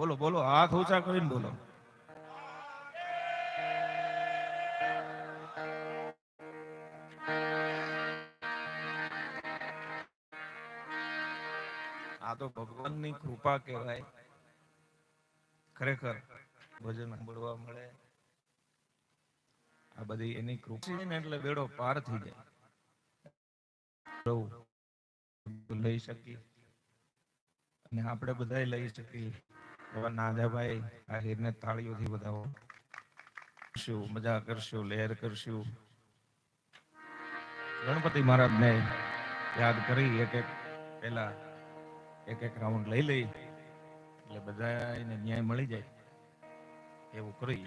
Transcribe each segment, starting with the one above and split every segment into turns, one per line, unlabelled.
બોલો બોલો, હાથ ઊંચા કરીને બોલો. આ તો ભગવાનની કૃપા કહેવાય. ખરેખર ભજન સાંભળવા મળે. આ બધી એની કૃપા એટલે બેડો પાર થઈ જાય. લઈ શકીએ. અને આપણે બધા લઈ શકીએ. એવા નાજાભાઈ આ હીરને તાળીઓથી વધાવો કરશું, મજા કરશું, લહેર કરશું. ગણપતિ મહારાજને યાદ કરી એક એક પેલા એક એક રાઉન્ડ લઈ લઈ, એટલે બધા એને ન્યાય મળી જાય એવું કરી.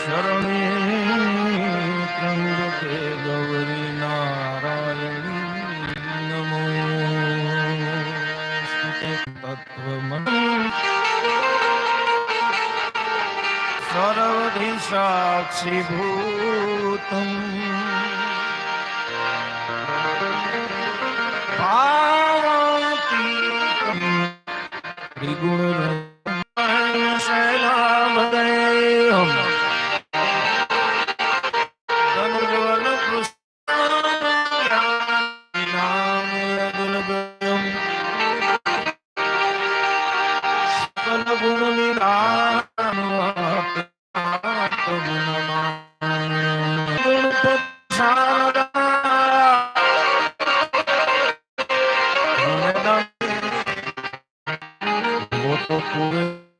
শরণে ত্রঙ্গকে গৌরী নারায়ণী নমো তত্ত্বময়ী সর্বধি সাক্ষিভূতম નિર્ગુણ ગુણ નિરા ગુણ Thank you.